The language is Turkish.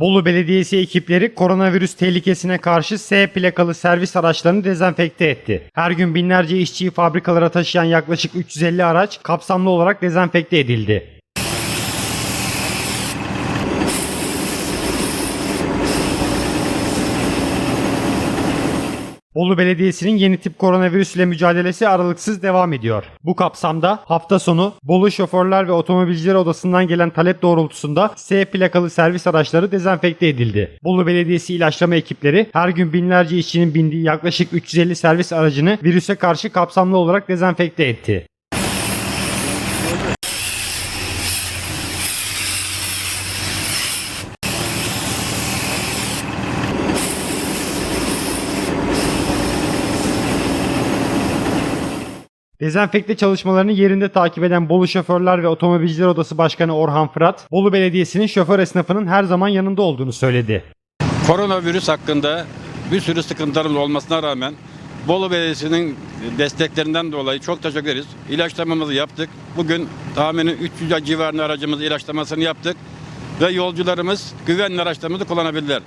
Bolu Belediyesi ekipleri koronavirüs tehlikesine karşı S plakalı servis araçlarını dezenfekte etti. Her gün binlerce işçiyi fabrikalara taşıyan yaklaşık 350 araç kapsamlı olarak dezenfekte edildi. Bolu Belediyesi'nin yeni tip koronavirüs ile mücadelesi aralıksız devam ediyor. Bu kapsamda hafta sonu Bolu Şoförler ve Otomobilciler Odası'ndan gelen talep doğrultusunda S plakalı servis araçları dezenfekte edildi. Bolu Belediyesi ilaçlama ekipleri her gün binlerce işçinin bindiği yaklaşık 350 servis aracını virüse karşı kapsamlı olarak dezenfekte etti. Dezenfekte çalışmalarını yerinde takip eden Bolu Şoförler ve Otomobilciler Odası Başkanı Orhan Fırat, Bolu Belediyesi'nin şoför esnafının her zaman yanında olduğunu söyledi. Koronavirüs hakkında bir sürü sıkıntılarımız olmasına rağmen Bolu Belediyesi'nin desteklerinden dolayı çok teşekkür ederiz. İlaçlamamızı yaptık. Bugün tahminen 300 civarında aracımız ilaçlamasını yaptık. Ve yolcularımız güvenli araçlarımızı kullanabildiler.